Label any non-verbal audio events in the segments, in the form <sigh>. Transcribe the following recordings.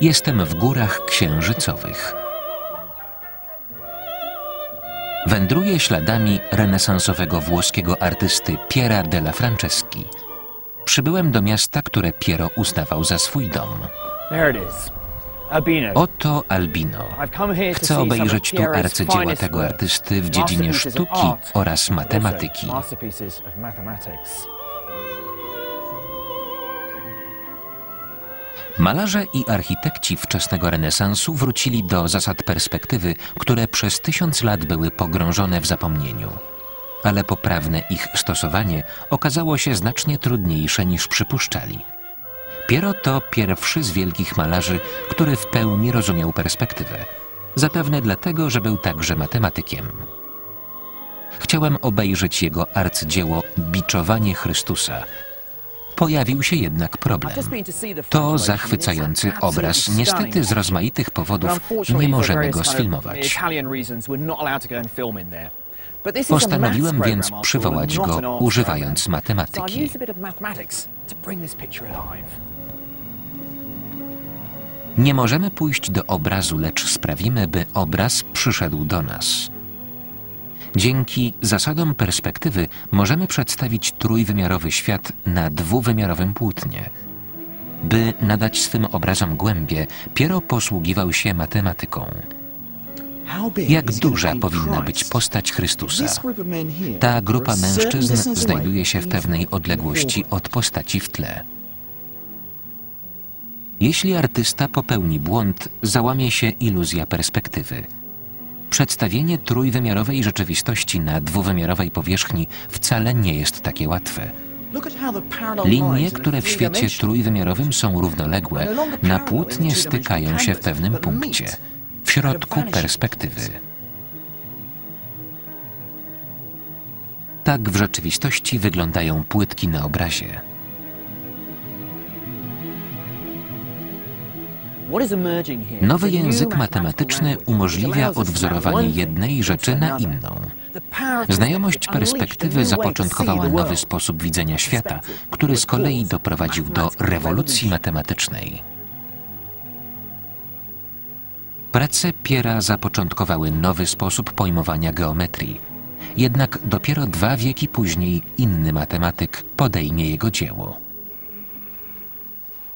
Jestem w górach księżycowych. Wędruję śladami renesansowego włoskiego artysty Piera della Franceschi. Przybyłem do miasta, które Piero uznawał za swój dom. Oto Albino. Chcę obejrzeć tu arcydzieła tego artysty w dziedzinie sztuki oraz matematyki. Malarze i architekci wczesnego renesansu wrócili do zasad perspektywy, które przez tysiąc lat były pogrążone w zapomnieniu. Ale poprawne ich stosowanie okazało się znacznie trudniejsze niż przypuszczali. Piero to pierwszy z wielkich malarzy, który w pełni rozumiał perspektywę. Zapewne dlatego, że był także matematykiem. Chciałem obejrzeć jego arcydzieło Biczowanie Chrystusa. Pojawił się jednak problem. To zachwycający obraz. Niestety z rozmaitych powodów nie możemy go sfilmować. Postanowiłem więc przywołać go używając matematyki. Nie możemy pójść do obrazu, lecz sprawimy, by obraz przyszedł do nas. Dzięki zasadom perspektywy możemy przedstawić trójwymiarowy świat na dwuwymiarowym płótnie. By nadać swym obrazom głębie, Piero posługiwał się matematyką. Jak duża powinna być postać Chrystusa? Ta grupa mężczyzn znajduje się w pewnej odległości od postaci w tle. Jeśli artysta popełni błąd, załamie się iluzja perspektywy. Przedstawienie trójwymiarowej rzeczywistości na dwuwymiarowej powierzchni wcale nie jest takie łatwe. Linie, które w świecie trójwymiarowym są równoległe, na płótnie stykają się w pewnym punkcie, w środku perspektywy. Tak w rzeczywistości wyglądają płytki na obrazie. Nowy język matematyczny umożliwia odwzorowanie jednej rzeczy na inną. Znajomość perspektywy zapoczątkowała nowy sposób widzenia świata, który z kolei doprowadził do rewolucji matematycznej. Prace Piera zapoczątkowały nowy sposób pojmowania geometrii. Jednak dopiero dwa wieki później inny matematyk podejmie jego dzieło.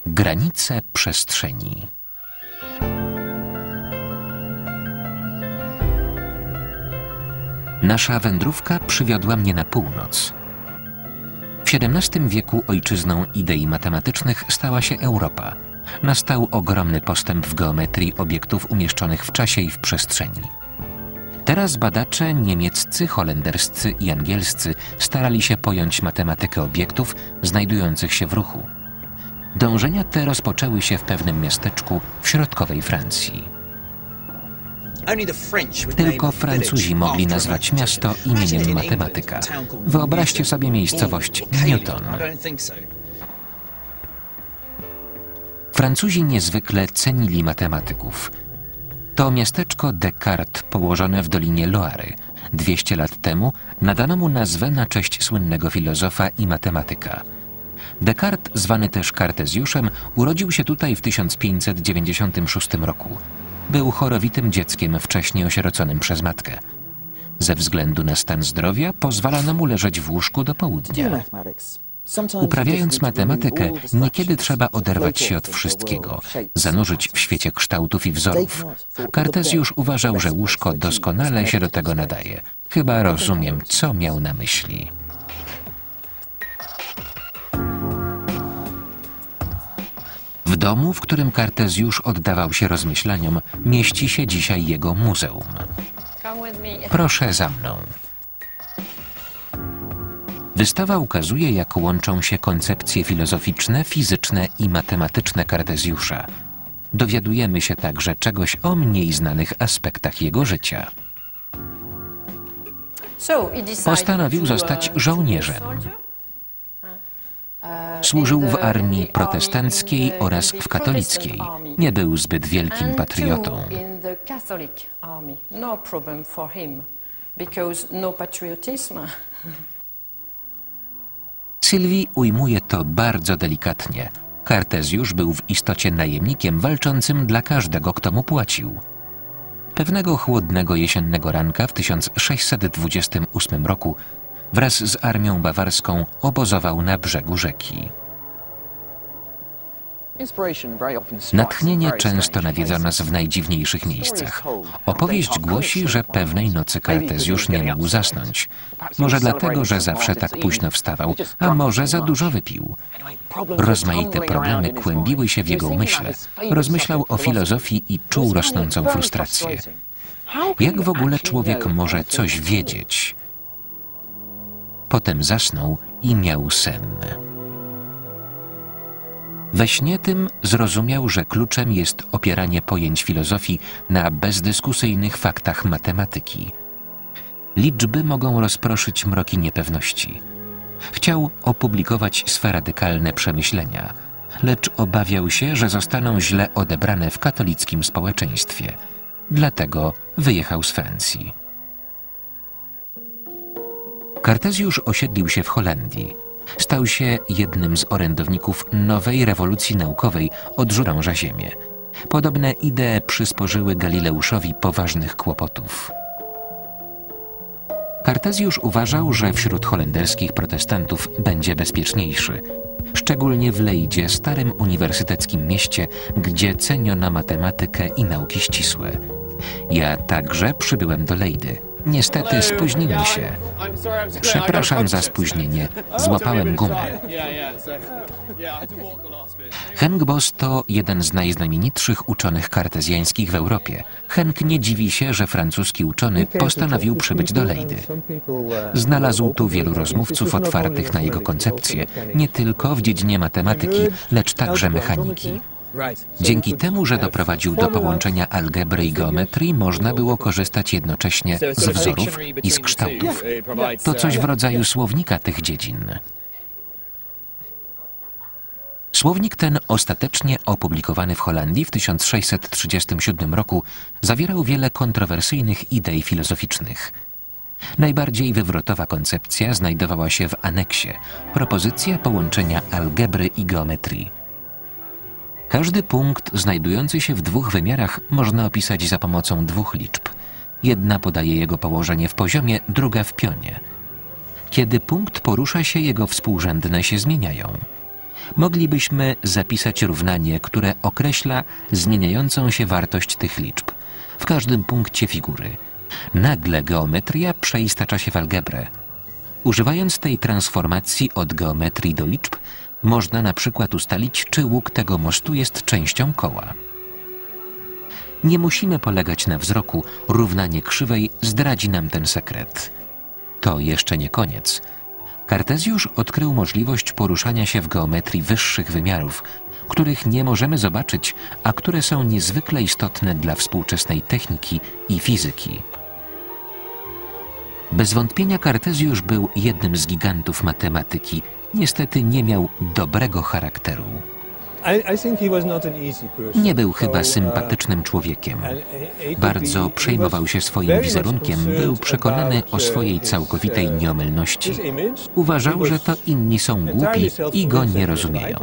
Granice przestrzeni. Nasza wędrówka przywiodła mnie na północ. W XVII wieku ojczyzną idei matematycznych stała się Europa. Nastał ogromny postęp w geometrii obiektów umieszczonych w czasie i w przestrzeni. Teraz badacze niemieccy, holenderscy i angielscy starali się pojąć matematykę obiektów znajdujących się w ruchu. Dążenia te rozpoczęły się w pewnym miasteczku w środkowej Francji. Tylko Francuzi mogli nazwać miasto imieniem matematyka. Wyobraźcie sobie miejscowość Newton. Francuzi niezwykle cenili matematyków. To miasteczko Descartes położone w dolinie Loary. 200 lat temu nadano mu nazwę na cześć słynnego filozofa i matematyka. Descartes, zwany też Kartezjuszem, urodził się tutaj w 1596 roku. Był chorowitym dzieckiem wcześniej osieroconym przez matkę. Ze względu na stan zdrowia pozwalano mu leżeć w łóżku do południa. Uprawiając matematykę, niekiedy trzeba oderwać się od wszystkiego, zanurzyć w świecie kształtów i wzorów. Kartezjusz uważał, że łóżko doskonale się do tego nadaje. Chyba rozumiem, co miał na myśli. W domu, w którym Kartezjusz oddawał się rozmyślaniom, mieści się dzisiaj jego muzeum. Proszę za mną. Wystawa ukazuje, jak łączą się koncepcje filozoficzne, fizyczne i matematyczne Kartezjusza. Dowiadujemy się także czegoś o mniej znanych aspektach jego życia. Postanowił zostać żołnierzem. Służył w armii protestanckiej oraz w katolickiej. Nie był zbyt wielkim patriotą. <laughs> Sylwii ujmuje to bardzo delikatnie. Kartezjusz był w istocie najemnikiem walczącym dla każdego, kto mu płacił. Pewnego chłodnego jesiennego ranka w 1628 roku wraz z armią bawarską obozował na brzegu rzeki. Natchnienie często nawiedza nas w najdziwniejszych miejscach. Opowieść głosi, że pewnej nocy Kartezjusz nie mógł zasnąć. Może dlatego, że zawsze tak późno wstawał, a może za dużo wypił. Rozmaite problemy kłębiły się w jego umyśle. Rozmyślał o filozofii i czuł rosnącą frustrację. Jak w ogóle człowiek może coś wiedzieć? Potem zasnął i miał sen. We śnie tym zrozumiał, że kluczem jest opieranie pojęć filozofii na bezdyskusyjnych faktach matematyki. Liczby mogą rozproszyć mroki niepewności. Chciał opublikować swe radykalne przemyślenia, lecz obawiał się, że zostaną źle odebrane w katolickim społeczeństwie. Dlatego wyjechał z Francji. Kartezjusz osiedlił się w Holandii. Stał się jednym z orędowników nowej rewolucji naukowej od żurąża Ziemię. Podobne idee przysporzyły Galileuszowi poważnych kłopotów. Kartezjusz uważał, że wśród holenderskich protestantów będzie bezpieczniejszy, szczególnie w Lejdzie, starym uniwersyteckim mieście, gdzie ceniono matematykę i nauki ścisłe. Ja także przybyłem do Lejdy. Niestety spóźniłem się. Przepraszam za spóźnienie. Złapałem gumę. Henk Boss to jeden z najznamienitszych uczonych kartezjańskich w Europie. Henk nie dziwi się, że francuski uczony postanowił przybyć do Lejdy. Znalazł tu wielu rozmówców otwartych na jego koncepcje, nie tylko w dziedzinie matematyki, lecz także mechaniki. Dzięki temu, że doprowadził do połączenia algebry i geometrii, można było korzystać jednocześnie z wzorów i z kształtów. To coś w rodzaju słownika tych dziedzin. Słownik ten, ostatecznie opublikowany w Holandii w 1637 roku, zawierał wiele kontrowersyjnych idei filozoficznych. Najbardziej wywrotowa koncepcja znajdowała się w aneksie propozycja połączenia algebry i geometrii. Każdy punkt znajdujący się w dwóch wymiarach można opisać za pomocą dwóch liczb. Jedna podaje jego położenie w poziomie, druga w pionie. Kiedy punkt porusza się, jego współrzędne się zmieniają. Moglibyśmy zapisać równanie, które określa zmieniającą się wartość tych liczb w każdym punkcie figury. Nagle geometria przeistacza się w algebrę. Używając tej transformacji od geometrii do liczb, można na przykład ustalić, czy łuk tego mostu jest częścią koła. Nie musimy polegać na wzroku, równanie krzywej zdradzi nam ten sekret. To jeszcze nie koniec. Kartezjusz odkrył możliwość poruszania się w geometrii wyższych wymiarów, których nie możemy zobaczyć, a które są niezwykle istotne dla współczesnej techniki i fizyki. Bez wątpienia Kartezjusz był jednym z gigantów matematyki niestety nie miał dobrego charakteru. Nie był chyba sympatycznym człowiekiem. Bardzo przejmował się swoim wizerunkiem, był przekonany o swojej całkowitej nieomylności. Uważał, że to inni są głupi i go nie rozumieją.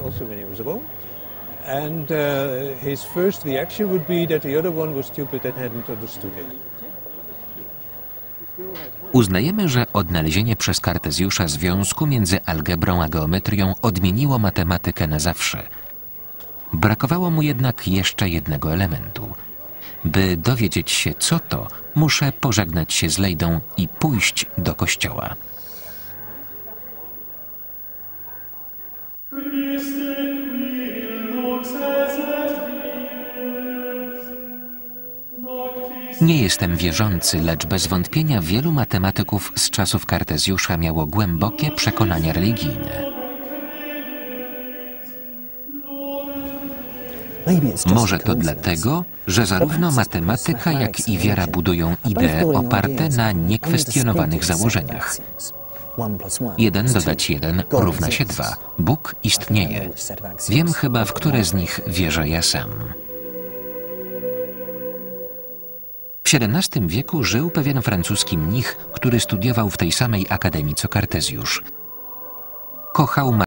And uh, his first reaction would be that the other one was stupid and hadn't understood it. Uznajemy, że odnalezienie przez Kartezjusza związku między algebrą a geometrią odmieniło matematykę na zawsze. Brakowało mu jednak jeszcze jednego elementu. By dowiedzieć się, co to, muszę pożegnać się z Lejdą i pójść do kościoła. Nie jestem wierzący, lecz bez wątpienia wielu matematyków z czasów Kartezjusza miało głębokie przekonania religijne. Może to dlatego, że zarówno matematyka, jak i wiara budują idee oparte na niekwestionowanych założeniach. Jeden dodać jeden równa się dwa. Bóg istnieje. Wiem chyba, w które z nich wierzę ja sam. W XVII wieku żył pewien francuski mnich, który studiował w tej samej akademii co Kartezjusz. Kochał